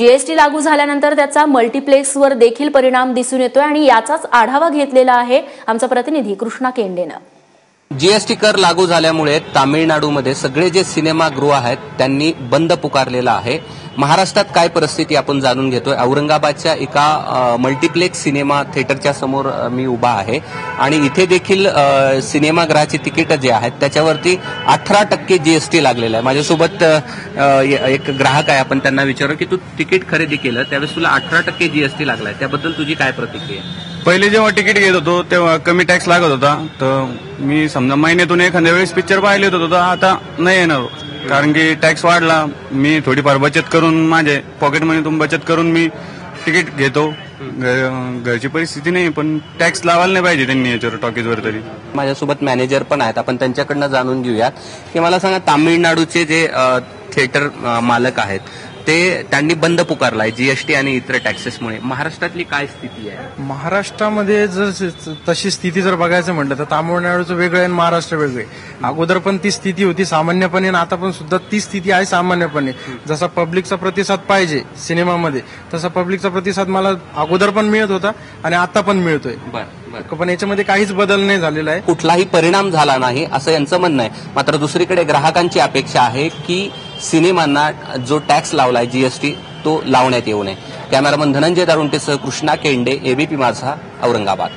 GST लागू झाल्यानंतर त्याचा मल्टिप्लेक्सवर देखील परिणाम दिसून येतोय आणि याचाच आढावा घेतलेला आहे आमचा प्रतिनिधी कृष्णा केंडेनं. जीएसटी कर लागू झाल्यामुळे तामिळनाडूमध्ये सगळे जे सिनेमागृह आहेत त्यांनी बंद पुकारलेला आहे. महाराष्ट्रात काय परिस्थिती आपण जाणून घेतोय? औरंगाबादच्या एका अ, मल्टिप्लेक्स सिनेमा थिएटरच्या समोर मी उभा आहे. आणि इथे देखील सिनेमागृहाची तिकीट जे आहेत त्याच्यावरती अठरा टक्के जीएसटी लागलेलं आहे. माझ्यासोबत एक ग्राहक आहे. आपण त्यांना विचारू की तू तिकीट खरेदी केलं त्यावेळेस तुला अठरा टक्के जीएसटी लागलाय. त्याबद्दल तुझी काय प्रतिक्रिया आहे? पहिले जेव्हा तिकीट घेत होतो तेव्हा कमी टॅक्स लागत होता. तर मी समजा महिन्यातून एखाद्या वेळेस पिक्चर पाहिले होतो आता नाही येणार. कारण की टॅक्स वाढला मी थोडीफार बचत करून माझे पॉकेट मनीतून बचत करून मी तिकीट घेतो. घ- घरची परिस्थिती नाही पण टॅक्स लावायला नाही पाहिजे त्यांनी याच्यावर टॉकीजवर तरी. माझ्यासोबत मॅनेजर पण आहेत. आपण त्यांच्याकडनं जाणून घेऊयात. की मला सांगा तामिळनाडूचे जे थिएटर मालक आहेत ते त्यांनी बंद पुकारलाय जीएसटी आणि इतर टॅक्सेसमुळे महाराष्ट्रातली काय स्थिती आहे? महाराष्ट्रामध्ये जर तशी स्थिती जर बघायचं म्हटलं तर तामिळनाडूचं वेगळं आहे आणि महाराष्ट्र वेगळं. आहे अगोदर पण ती स्थिती होती सामान्यपणे आणि आता पण सुद्धा ती स्थिती आहे सामान्यपणे. जसा पब्लिकचा प्रतिसाद पाहिजे सिनेमामध्ये तसा पब्लिकचा प्रतिसाद मला अगोदर पण मिळत होता आणि आता पण मिळतोय. पण याच्यामध्ये काहीच बदल नाही झालेला आहे. कुठलाही परिणाम झाला नाही असं यांचं म्हणणं आहे. मात्र दुसरीकडे ग्राहकांची अपेक्षा आहे की सिनेमांना जो टॅक्स लावलाय जीएसटी तो लावण्यात येऊ नये. कॅमेरामन धनंजय दारुंटेसह कृष्णा केंडे एबीपी माझा औरंगाबाद.